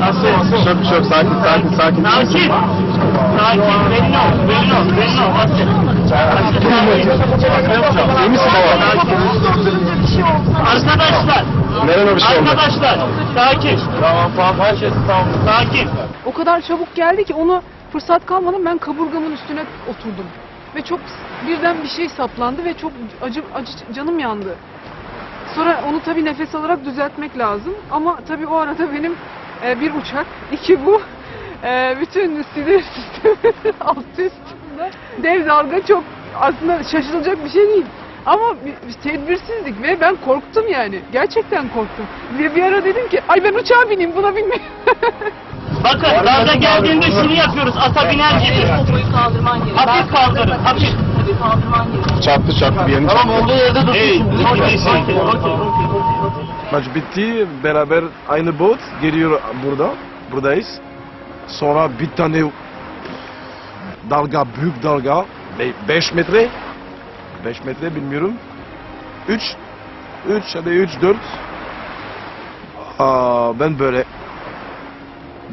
Nasıl? Şok şok sakin sakin sakin. Sakin. Sakin. Belli ol. Belli ol. Belli ol. Asker. İyi misin baba? Arkadaşlar. Nereye bir şey oldu? Arkadaşlar. Sakin. Tamam tamam. Her şey tamam. Sakin. O kadar çabuk geldi ki onu fırsat kalmadan ben kaburgamın üstüne oturdum. Ve çok birden bir şey saplandı ve çok acı, acı canım yandı. Sonra onu tabii nefes alarak düzeltmek lazım. Ama tabii o arada benim e, bir uçak, iki bu, e, bütün sinir sistemi alt üst. Dev dalga çok aslında şaşılacak bir şey değil. Ama bir- bir tedbirsizlik ve ben korktum yani. Gerçekten korktum. Ve bir ara dedim ki ay ben uçağa bineyim buna binmeyeyim. Bakın dalga geldiğinde şunu yapıyoruz. Ata biner gibi. Kaldırman gerekiyor. Hafif kaldırın. Hafif. Tabii kaldırman gerekiyor. Çarptı çarptı bir yerini Tamam çarptı. olduğu yerde dursun. Hey, okey, okey. Maç bitti. Beraber aynı bot geliyor burada. Buradayız. Sonra bir tane dalga, büyük dalga. 5 metre. 5 metre bilmiyorum. 3 3 ya da 3 4 Aa, ben böyle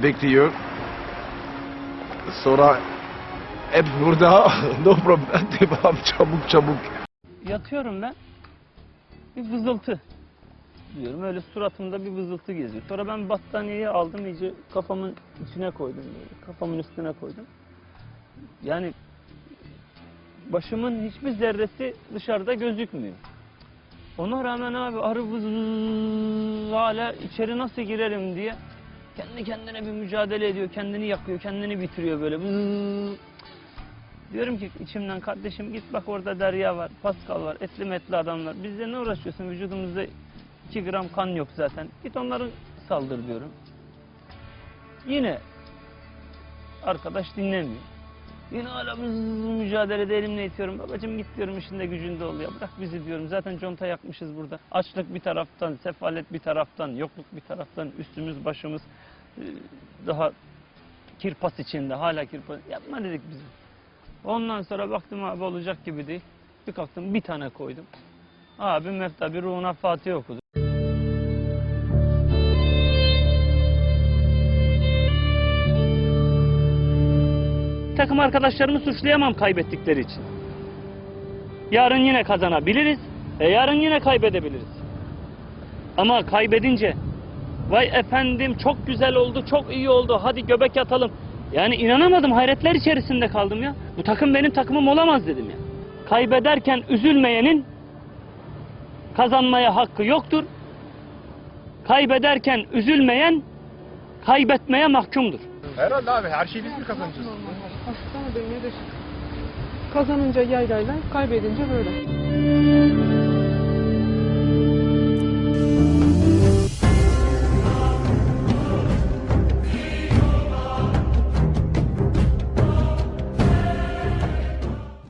bekliyor. Sonra hep burada no problem devam çabuk çabuk. Yatıyorum ben. Bir vızıltı. Diyorum öyle suratımda bir vızıltı geziyor. Sonra ben battaniyeyi aldım iyice kafamın içine koydum böyle. Kafamın üstüne koydum. Yani başımın hiçbir zerresi dışarıda gözükmüyor. Ona rağmen abi arı vız hala içeri nasıl girerim diye kendi kendine bir mücadele ediyor. Kendini yakıyor, kendini bitiriyor böyle. Vız. Diyorum ki içimden kardeşim git bak orada Derya var, Pascal var, etli metli adamlar. Bizle ne uğraşıyorsun? Vücudumuzda 2 gram kan yok zaten. Git onları saldır diyorum. Yine arkadaş dinlemiyor. Yine hala mücadelede elimle itiyorum. Babacım git diyorum işinde gücünde ol ya. Bırak bizi diyorum. Zaten conta yakmışız burada. Açlık bir taraftan, sefalet bir taraftan, yokluk bir taraftan, üstümüz başımız e, daha kirpas içinde. Hala kirpas. Yapma dedik bizim. Ondan sonra baktım abi olacak gibi değil. Bir kalktım bir tane koydum. Abi mefta bir ruhuna Fatih okudu. Takım arkadaşlarımı suçlayamam kaybettikleri için. Yarın yine kazanabiliriz. E yarın yine kaybedebiliriz. Ama kaybedince vay efendim çok güzel oldu, çok iyi oldu. Hadi göbek yatalım. Yani inanamadım, hayretler içerisinde kaldım ya. Bu takım benim takımım olamaz dedim ya. Kaybederken üzülmeyenin kazanmaya hakkı yoktur. Kaybederken üzülmeyen kaybetmeye mahkumdur. Herhalde abi her şeyi biz mi kazanacağız? Kazanınca yaylayla, kaybedince böyle.